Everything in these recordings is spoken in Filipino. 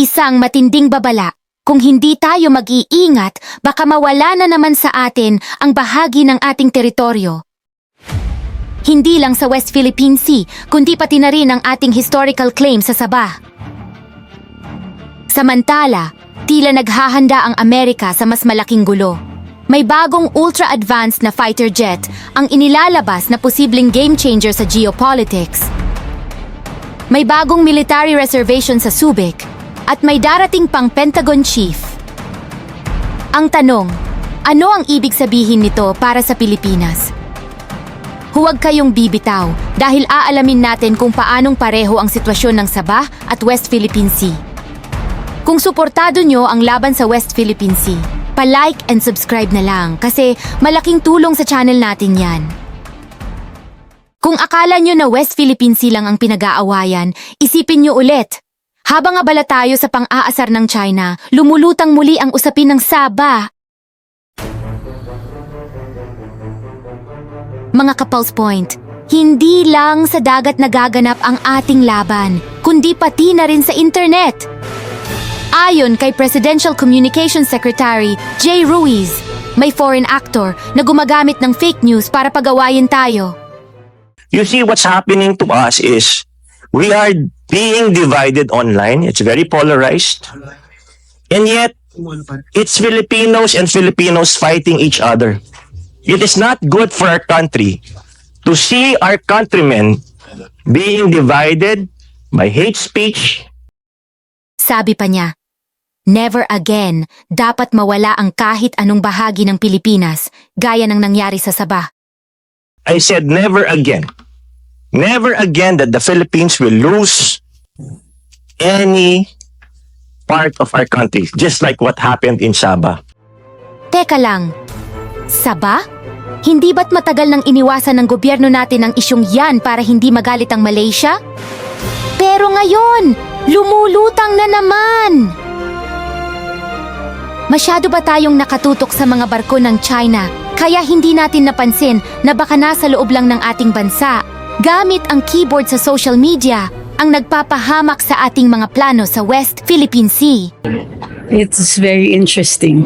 Isang matinding babala. Kung hindi tayo mag-iingat, baka mawala na naman sa atin ang bahagi ng ating teritoryo. Hindi lang sa West Philippine Sea, kundi pati na rin ang ating historical claim sa Sabah. Samantala, tila naghahanda ang Amerika sa mas malaking gulo. May bagong ultra-advanced na fighter jet ang inilalabas na posibleng game changer sa geopolitics. May bagong military reservation sa Subic at may darating pang Pentagon chief. Ang tanong, ano ang ibig sabihin nito para sa Pilipinas? Huwag kayong bibitaw dahil aalamin natin kung paanong pareho ang sitwasyon ng Sabah at West Philippine Sea. Kung suportado nyo ang laban sa West Philippine Sea, pa-like and subscribe na lang kasi malaking tulong sa channel natin yan. Kung akala nyo na West Philippine Sea lang ang pinag-aawayan, isipin nyo ulit. Habang abala tayo sa pang-aasar ng China, lumulutang muli ang usapin ng Sabah. Mga kapulse point, hindi lang sa dagat nagaganap ang ating laban, kundi pati na rin sa internet. Ayon kay Presidential Communications Secretary Jay Ruiz, may foreign actor na gumagamit ng fake news para pagawayin tayo. you see what's happening to us is we are being divided online. It's very polarized. And yet, it's Filipinos and Filipinos fighting each other. It is not good for our country to see our countrymen being divided by hate speech, Sabi pa niya, Never again dapat mawala ang kahit anong bahagi ng Pilipinas gaya ng nangyari sa Sabah. I said never again. Never again that the Philippines will lose any part of our country, just like what happened in Sabah. Teka lang, Sabah? Hindi ba't matagal nang iniwasan ng gobyerno natin ang isyong yan para hindi magalit ang Malaysia? Pero ngayon, lumulutang na naman! Masyado ba tayong nakatutok sa mga barko ng China kaya hindi natin napansin na baka nasa loob lang ng ating bansa gamit ang keyboard sa social media ang nagpapahamak sa ating mga plano sa West Philippine Sea. It's very interesting.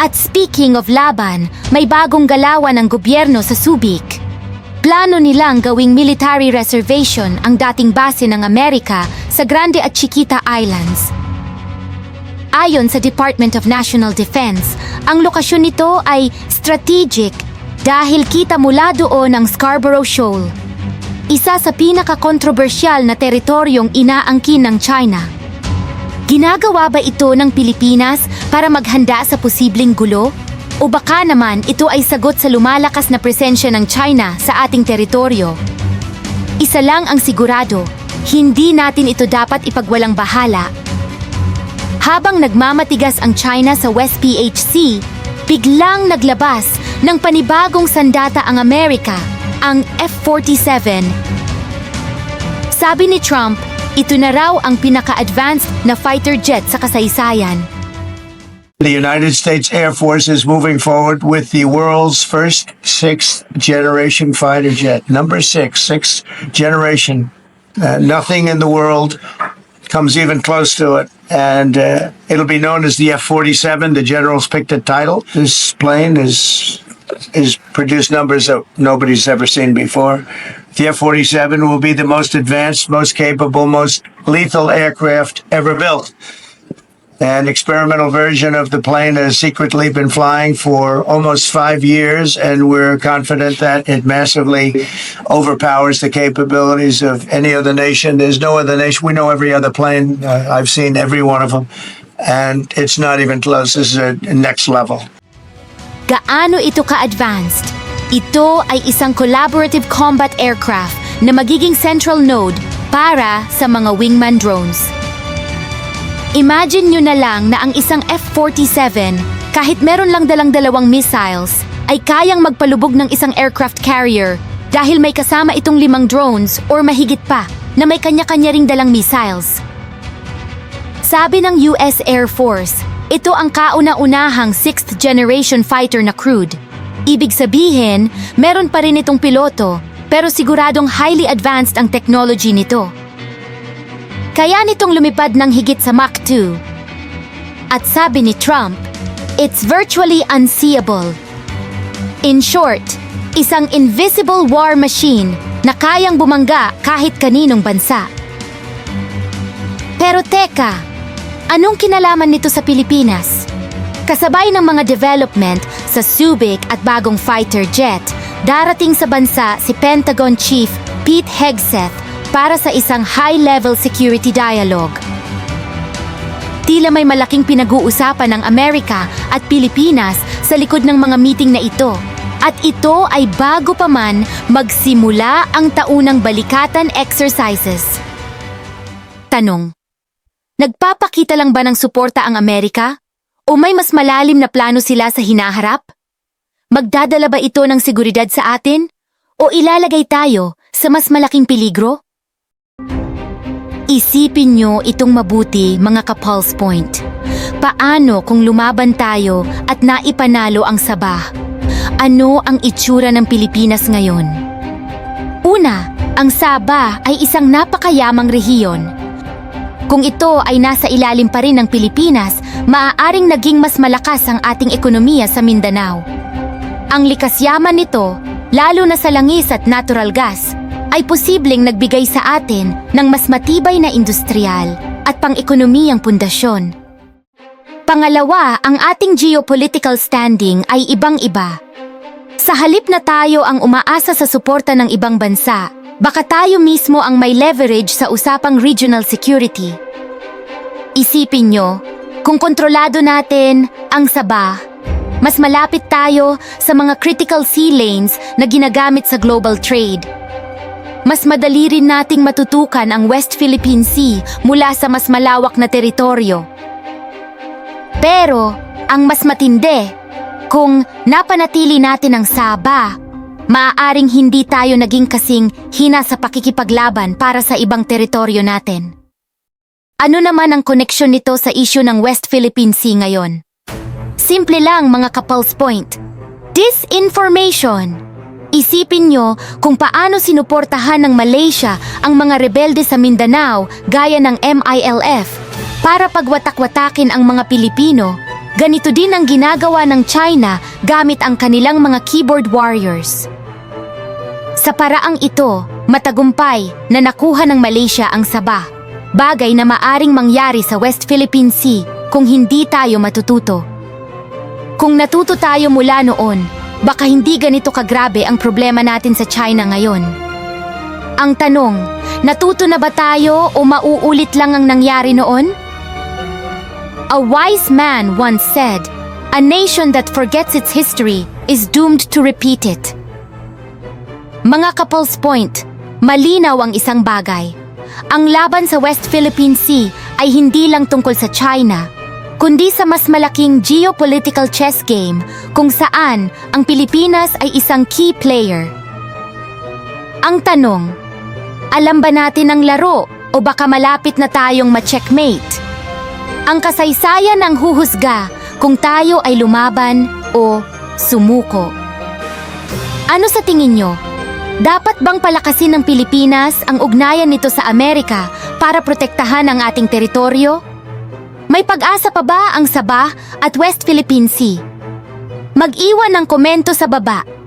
At speaking of laban, may bagong galawan ng gobyerno sa Subic. Plano nilang gawing military reservation ang dating base ng Amerika sa Grande at Chiquita Islands. Ayon sa Department of National Defense, ang lokasyon nito ay strategic dahil kita mula doon ang Scarborough Shoal. Isa sa pinaka-kontrobersyal na teritoryong inaangkin ng China. Ginagawa ba ito ng Pilipinas para maghanda sa posibleng gulo? O baka naman ito ay sagot sa lumalakas na presensya ng China sa ating teritoryo? Isa lang ang sigurado, hindi natin ito dapat ipagwalang bahala. Habang nagmamatigas ang China sa West PHC, biglang naglabas ng panibagong sandata ang Amerika, ang F-47. Sabi ni Trump, ito na raw ang pinaka-advanced na fighter jet sa kasaysayan. The United States Air Force is moving forward with the world's first sixth generation fighter jet. Number six, sixth generation. Uh, nothing in the world comes even close to it. And uh, it'll be known as the F 47. The generals picked a title. This plane is is produced numbers that nobody's ever seen before. The F 47 will be the most advanced, most capable, most lethal aircraft ever built. An experimental version of the plane has secretly been flying for almost five years, and we're confident that it massively overpowers the capabilities of any other nation. There's no other nation. We know every other plane. Uh, I've seen every one of them, and it's not even close. This is a next level. Gaano ito ka-advanced? Ito ay isang collaborative combat aircraft na magiging central node para sa mga wingman drones. Imagine nyo na lang na ang isang F-47, kahit meron lang dalang dalawang missiles, ay kayang magpalubog ng isang aircraft carrier dahil may kasama itong limang drones or mahigit pa na may kanya-kanya ring dalang missiles. Sabi ng US Air Force, ito ang kauna-unahang 6th generation fighter na crewed. Ibig sabihin, meron pa rin itong piloto, pero siguradong highly advanced ang technology nito. Kaya nitong lumipad ng higit sa Mach 2. At sabi ni Trump, it's virtually unseeable. In short, isang invisible war machine na kayang bumangga kahit kaninong bansa. Pero teka, anong kinalaman nito sa Pilipinas? Kasabay ng mga development sa Subic at bagong fighter jet, darating sa bansa si Pentagon Chief Pete Hegseth para sa isang high-level security dialogue. Tila may malaking pinag-uusapan ng Amerika at Pilipinas sa likod ng mga meeting na ito. At ito ay bago pa man magsimula ang taunang balikatan exercises. Tanong, nagpapakita lang ba ng suporta ang Amerika? O may mas malalim na plano sila sa hinaharap? Magdadala ba ito ng seguridad sa atin? O ilalagay tayo sa mas malaking peligro? Isipin nyo itong mabuti mga ka-pulse point. Paano kung lumaban tayo at naipanalo ang Sabah? Ano ang itsura ng Pilipinas ngayon? Una, ang Sabah ay isang napakayamang rehiyon. Kung ito ay nasa ilalim pa rin ng Pilipinas, maaaring naging mas malakas ang ating ekonomiya sa Mindanao. Ang likas yaman nito, lalo na sa langis at natural gas, ay posibleng nagbigay sa atin ng mas matibay na industrial at pang-ekonomiyang pundasyon. Pangalawa, ang ating geopolitical standing ay ibang-iba. Sa halip na tayo ang umaasa sa suporta ng ibang bansa, baka tayo mismo ang may leverage sa usapang regional security. Isipin nyo, kung kontrolado natin ang Sabah, mas malapit tayo sa mga critical sea lanes na ginagamit sa global trade. Mas madali rin nating matutukan ang West Philippine Sea mula sa mas malawak na teritoryo. Pero, ang mas matindi, kung napanatili natin ang Saba, maaaring hindi tayo naging kasing hina sa pakikipaglaban para sa ibang teritoryo natin. Ano naman ang koneksyon nito sa isyu ng West Philippine Sea ngayon? Simple lang mga ka-pulse point. Disinformation! Isipin nyo kung paano sinuportahan ng Malaysia ang mga rebelde sa Mindanao gaya ng MILF para pagwatak-watakin ang mga Pilipino. Ganito din ang ginagawa ng China gamit ang kanilang mga keyboard warriors. Sa paraang ito, matagumpay na nakuha ng Malaysia ang Sabah. Bagay na maaring mangyari sa West Philippine Sea kung hindi tayo matututo. Kung natuto tayo mula noon, baka hindi ganito kagrabe ang problema natin sa China ngayon. Ang tanong, natuto na ba tayo o mauulit lang ang nangyari noon? A wise man once said, A nation that forgets its history is doomed to repeat it. Mga couples point, malinaw ang isang bagay. Ang laban sa West Philippine Sea ay hindi lang tungkol sa China, kundi sa mas malaking geopolitical chess game kung saan ang Pilipinas ay isang key player. Ang tanong, alam ba natin ang laro o baka malapit na tayong ma-checkmate? Ang kasaysayan ang huhusga kung tayo ay lumaban o sumuko. Ano sa tingin nyo? Dapat bang palakasin ng Pilipinas ang ugnayan nito sa Amerika para protektahan ang ating teritoryo? May pag-asa pa ba ang Sabah at West Philippine Sea? Mag-iwan ng komento sa baba